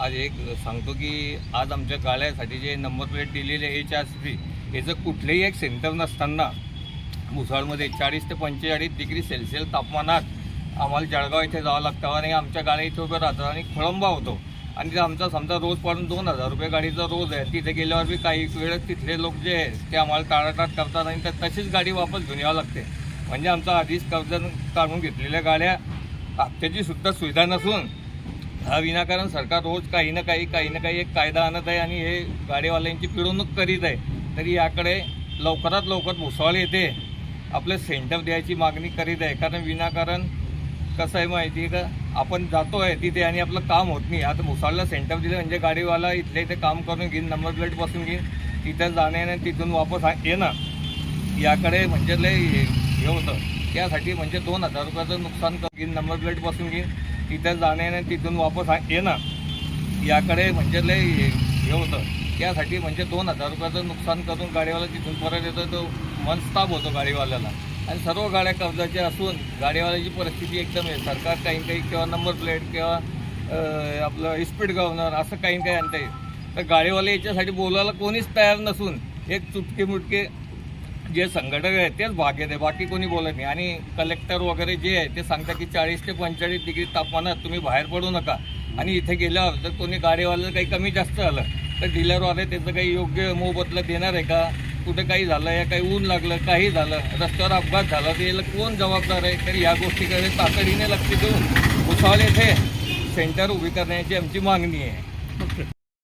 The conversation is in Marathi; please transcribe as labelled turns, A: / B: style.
A: आज एक सांगतो की आज आमच्या गाड्यासाठी जे नंबर प्लेट दिलेले एच आर सी याचं कुठलेही एक सेंटर नसताना मुसळमध्ये चाळीस ते पंचेचाळीस डिग्री सेल्सिअस तापमानात आम्हाला जळगाव इथे जावं लागतं आणि आमच्या गाड्या इथे उभ्या राहतात आणि खोळंबा होतो. आणि आमचा समजा रोज पाडून दोन हजार रुपये गाडीचा रोज आहे तिथे गेल्यावर बी काही वेळेस तिथले लोक जे आहे ते आम्हाला टाळाटाळ करतात आणि त्या तशीच गाडी वापस घेऊन यावं लागते. म्हणजे आमचा आधीच कर्ज काढून घेतलेल्या गाड्या हप्त्याची सुद्धा सुविधा नसून हा विनाकारण सरकार रोज काही ना काही काही ना काही एक कायदा आणत आहे आणि हे गाडीवाल्यांची पिळवणूक करीत आहे. तरी याकडे लवकरात लवकर भुसावळ येते. आपलं सेंटर द्यायची मागणी करीत आहे. कारण विनाकारण कसं आहे माहिती आहे का? आपण जातो आहे तिथे आणि आपलं काम होत नाही. आता मुसाळला सेंटर दिलं म्हणजे गाडीवाला इथल्या इथे काम करून घेईन नंबर प्लेट बसून घेईन तिथं जाण्याने तिथून वापस येणं. याकडे म्हणजे लय हे हे होतं. त्यासाठी म्हणजे दोन हजार रुपयाचं नुकसान कर घेईन नंबर प्लेट बसून घेईन. तिथं जाण्याने तिथून वापस येणं याकडे म्हणजे लय हे हे होतं. त्यासाठी म्हणजे दोन हजार रुपयाचं नुकसान करून गाडीवाला तिथून परत येतो तो मनस्ताप होतो गाडीवाल्याला. आणि सर्व गाड्या कर्जाच्या असून गाडीवाल्याची परिस्थिती एकदम आहे. सरकार काही काही किंवा नंबर प्लेट किंवा आपलं स्पीड गव्हर्नर असं काही काही आणता येईल तर गाडीवाले याच्यासाठी बोलायला कोणीच तयार नसून एक चुटके मुटके जे संघटक आहेत तेच भाग घेते. बाकी कोणी बोलत नाही. आणि कलेक्टर वगैरे जे आहे ते सांगतात की चाळीस ते पंचेचाळीस डिग्री तापमानात तुम्ही बाहेर पडू नका. आणि इथे गेल्यावर जर कोणी गाडीवालं काही कमी जास्त झालं तर डीलरवाले त्याचं काही योग्य मोबदला देणार आहे का? कुठं काही झालं या काही ऊन लागलं काही झालं रस्त्यावर अपघात झाला तर याला कोण जबाबदार आहे? तर या गोष्टीकडे तातडीने लक्ष देऊन भुसावळ येथे सेंटर उभी करण्याची आमची मागणी आहे.